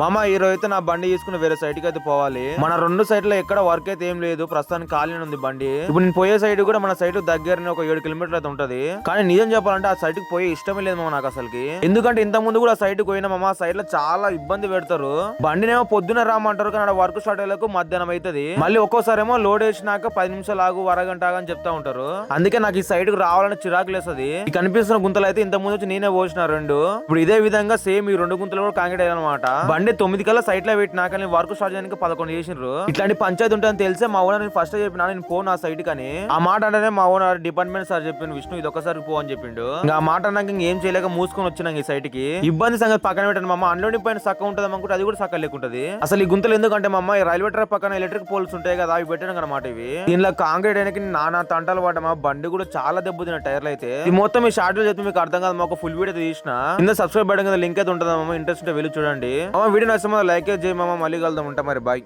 మామ ఈ అయితే నా బండి తీసుకుని వేరే సైడ్కి అయితే పోవాలి. మన రెండు సైడ్లో ఎక్కడ వర్క్ అయితే ఏం లేదు. ప్రస్తుతానికి ఖాళీ ఉంది బండి. ఇప్పుడు నేను పోయే సైడ్ కూడా మన సైడ్ దగ్గరనే ఒక ఏడు కిలోమీటర్లు అయితే ఉంటది. కానీ నిజం చెప్పాలంటే ఆ సైడ్కి పోయే ఇష్టమే లేదు మామ నాకు అసలుకి. ఎందుకంటే ఇంత ముందు కూడా సైడ్కి పోయినా మామ సైడ్లో చాలా ఇబ్బంది పెడతారు. బండినేమో పొద్దున రామంటారు కానీ వర్క్ స్టార్ట్ అయ్యేలకు మధ్యాహ్నం అవుతుంది మళ్ళీ ఒక్కోసారి ఏమో లోడ్ వేసినాక పది నిమిషాలు ఆగు అరగంట ఆగు అని చెప్తా ఉంటారు. అందుకే నాకు ఈ సైడ్కు రావాలని చిరాకు లేస్తుంది. కనిపిస్తున్న గుంతలు అయితే ఇంత ముందు వచ్చి నేనే పోసిన రెండు. ఇప్పుడు ఇదే విధంగా సేమ్ ఈ రెండు గుంతలు కూడా కాంక్రీట్ అయ్యాలన్నమాట బండి తొమ్మిది కల్లా సైట్లో పెట్టినా కానీ వర్క్ స్టార్ట్ చేయడానికి పదకొండు చేసిండ్రు ఇట్లాంటి పంచాయతీ ఉంటుందని తెలిసే మా ఓనర్ నేను ఫస్ట్ చెప్పిన నేను పోను ఆ సైట్ కానీ. ఆ మాట అంటేనే మా ఓనర్ డిపార్ట్మెంట్ సార్ చెప్పిండు విష్ణు ఇది ఒకసారి పో అని చెప్పిండు. ఇంకా ఆ మాట అన్నాక ఇంకేం చేయలేక మూసుకొని వచ్చినాం ఈ సైట్కి. ఇబ్బంది సంగతి పక్కన పెట్టండి మా అన్లోని పైన సక్క ఉంటుంది అనుకుంటే అది కూడా సక్క లేకుంటది. అసలు ఈ గుంతలు ఎందుకంటే మా అమ్మ ఈ రైల్వే ట్రాక్ పక్కన ఎలక్ట్రిక్ పోల్స్ ఉంటాయి కదా అవి పెట్టడం అనమాట ఇవి. దీనిలో కాంక్రీట్ అయినకి నానా తంటాలు పడ్డా బండి కూడా చాలా దెబ్బతిన్న టైర్లు అయితే. ఈ మొత్తం ఈ షార్ట్ చెప్తే మీకు అర్థం కాదు మాకు ఫుల్ వీడియో తీసిన. కింద సబ్స్క్రైబ్ బటన్ కింద లింక్ అయితే ఉంటుంది మామ? ఇంట్రెస్ట్ ఉంటే వెళ్ళి చూడండి. వీడియో నచ్చిన లైక్ చేయి మళ్ళీ కలుద్దాం. ఉంటా మరి. బాయ్.